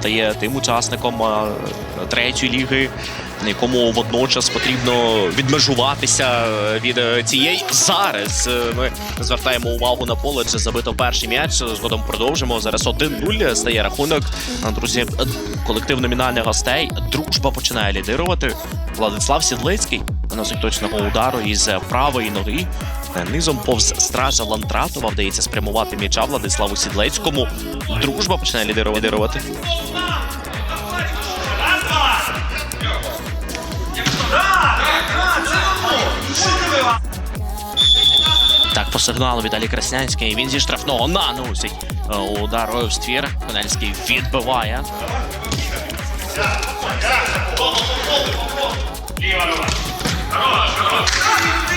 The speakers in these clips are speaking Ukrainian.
стає тим учасником е, третьої ліги, якому водночас потрібно відмежуватися від е, цієї. Зараз е, ми звертаємо увагу на поле, чи забито перший м'яч. Згодом продовжимо. Зараз 1-0 стає рахунок. Друзі, е, колектив номінальних гостей. Дружба починає лідирувати. Владислав Сідлицький наносить точного удару із правої ноги. Е, Низом повз стража Лантратова вдається спрямувати м'яча Владиславу Сідлецькому. Дружба починає лідирувати. Так, по сигналу Віталій Краснянський. Він зі штрафного наносить е, удар в ствір. Конельський відбиває.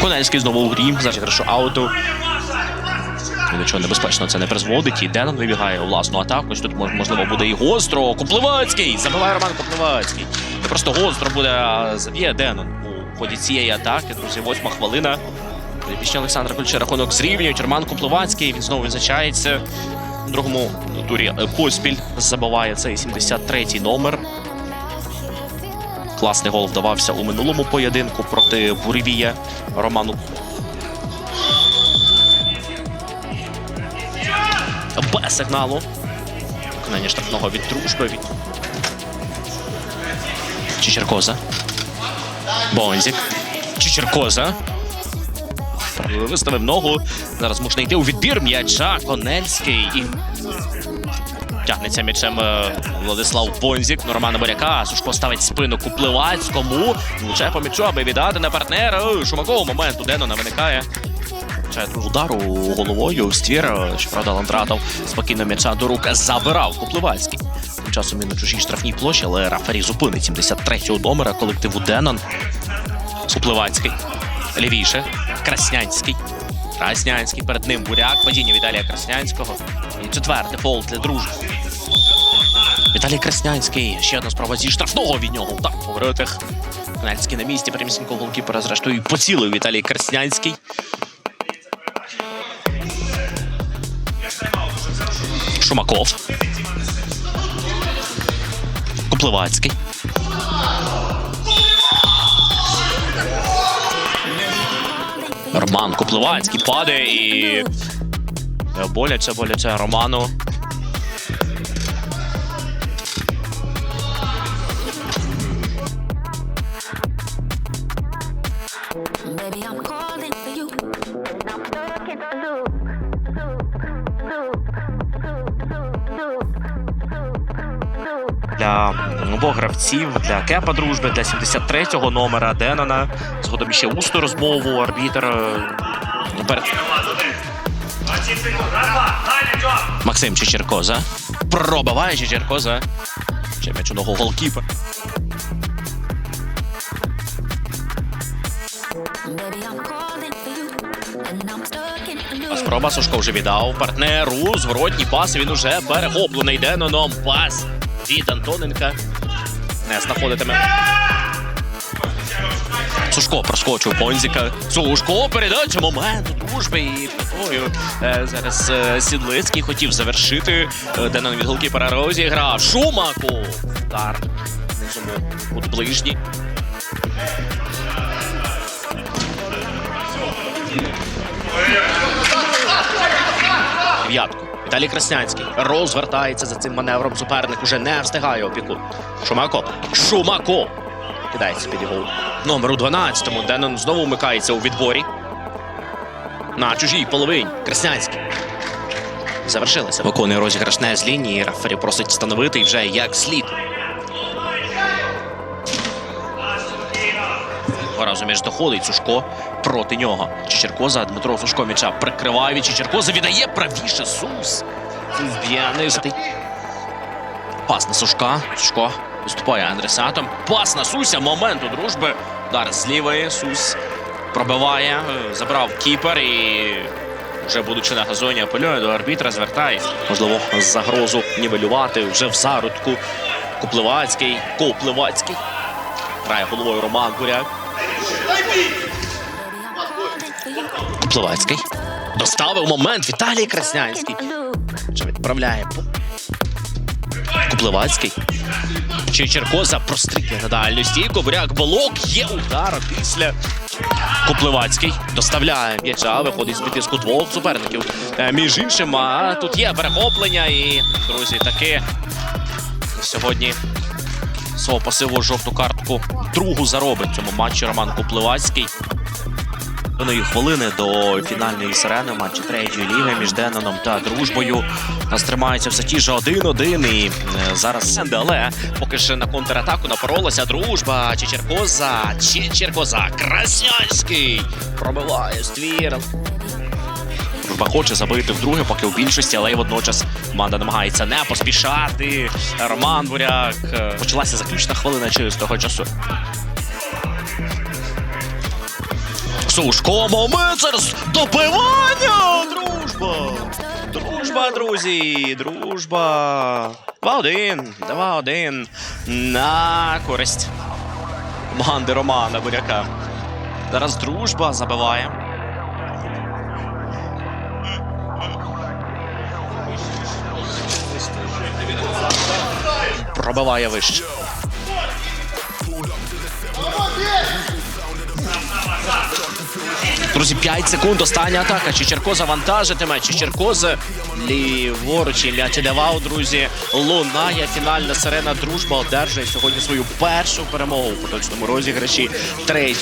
Конельський знову у грі. Зараз хорошо ауту. Ні до чого небезпечно це не призводить. І Денон вибігає у власну атаку. Ось Тут мож- можливо буде і гостро. Куплевацький! Забиває Роман Куплевацький. Не просто гостро буде, заб'є Денон у ході цієї атаки. Друзі, восьма хвилина. Після Олександра Кульча рахунок зрівнюють. Роман Куплевацький. Він знову відзначається. У другому турі поспіль забиває цей 73-й номер. Класний гол вдавався у минулому поєдинку проти Буревія Роману без сигналу. Виконання штрафного від дружби. Від... Чичеркоза. Бонзік. Чичеркоза. Виставив ногу. Зараз можна йти у відбір м'яча. Конельський. І... Тягнеться м'ячем е, Владислав Бонзік. Ну, Романа Боряка. Сушко ставить спину Куплевацькому. Влучає по м'ячу, аби віддати на партнера. Ой, Шумакового моменту Денона виникає. Удару головою ствір. Щоправда, Ландратов спокійно м'яча до рук забирав Куплевацький. Тим часом він на чужій штрафній площі, але Рафарі зупинить 73-го номера колективу Денон. Куплевацький. Лівіше. Краснянський. Краснянський перед ним буряк. Падіння Віталія Краснянського. І четвертий фол для дружби. Віталій Краснянський. Ще одна спроба зі штрафного від нього. Так, по воротах. Канальський на місці. Прямісінько голкіпера зрештою і поцілив Віталій Краснянський. Шумаков. Куплевацький. Роман Куплевацький падає і. Боляче, боляче Роману. Для обох гравців, для кепа дружби, для 73-го номера Денона. Згодом ще усну розмову. Арбітер перед Максим Чечеркоза. Пробиває Чечеркоза. Ще м'яч у ногу голкіпер. Baby, I'm calling for you. And I'm stuck in a А. Спроба Сушко вже віддав партнеру. Зворотній пас. Він уже перехоплений Деноном. Пас від Антоненка. Не знаходитиме. Сушко проскочив Бонзіка. Сушко передача момент дружби і такою. Е, зараз е, Сідлицький хотів завершити. Е, Денон від голкіпера розіграв. Шумаку. Удар. Низому кут ближній. Віталій Краснянський розвертається за цим маневром. Суперник уже не встигає опіку. Шумако. Шумако. Кидається під його номеру 12-му. Денон знову вмикається у відборі. На чужій половині. Краснянський. Завершилося. Виконує розіграш не з лінії. Рафері просить встановити і вже як слід. Разом між доходить Сушко проти нього. Чечеркоза Дмитро Сушко м'яча прикриває від Чечеркоза. Віддає правіше Сус. Сус б'яний. Пас на Сушка. Сушко виступає адресатом. Пас на Суся. Момент у дружби. Удар з. Сус пробиває. Забрав кіпер і. Вже будучи на газоні, апелює до арбітра, звертається. Можливо, загрозу нівелювати вже в зародку. Купливацький. Купливацький. Грає головою Роман Буряк. Куплевацький. Доставив момент Віталій Краснянський. Вже відправляє. Куплевацький. Чечеркоза прострілює на дальню стійку. Буряк блок є удар після. Куплевацький доставляє м'яча, виходить з притиску двох суперників. Е, Між іншим, а тут є перехоплення і, друзі, таки сьогодні свого пасиву жовту картку другу заробить цьому матчі Роман Куплевацький. Доної хвилини до фінальної сирени матчі третьої ліги між Деноном та дружбою. Нас тримаються все ті ж 1-1 і е, зараз але поки ще на контратаку напоролася дружба. Чечеркоза, Чечеркоза, Краснянський пробиває ствір. Дружба хоче забити вдруге, поки у більшості, але й водночас команда намагається не поспішати. Роман Буряк. е, Почалася заключна хвилина чистого часу. Сушко, момент зараз добивання! Дружба! Дружба, друзі! Дружба! 2-1, 2-1 на користь команди Романа Буряка. Зараз дружба забиває. Пробиває вище. Друзі, 5 секунд. Остання атака. Чечерко завантажитиме. Чечеркоз ліворуч Ілля Тідевау, друзі. Лунає фінальна сирена. Дружба одержує сьогодні свою першу перемогу у поточному розіграші. Третій.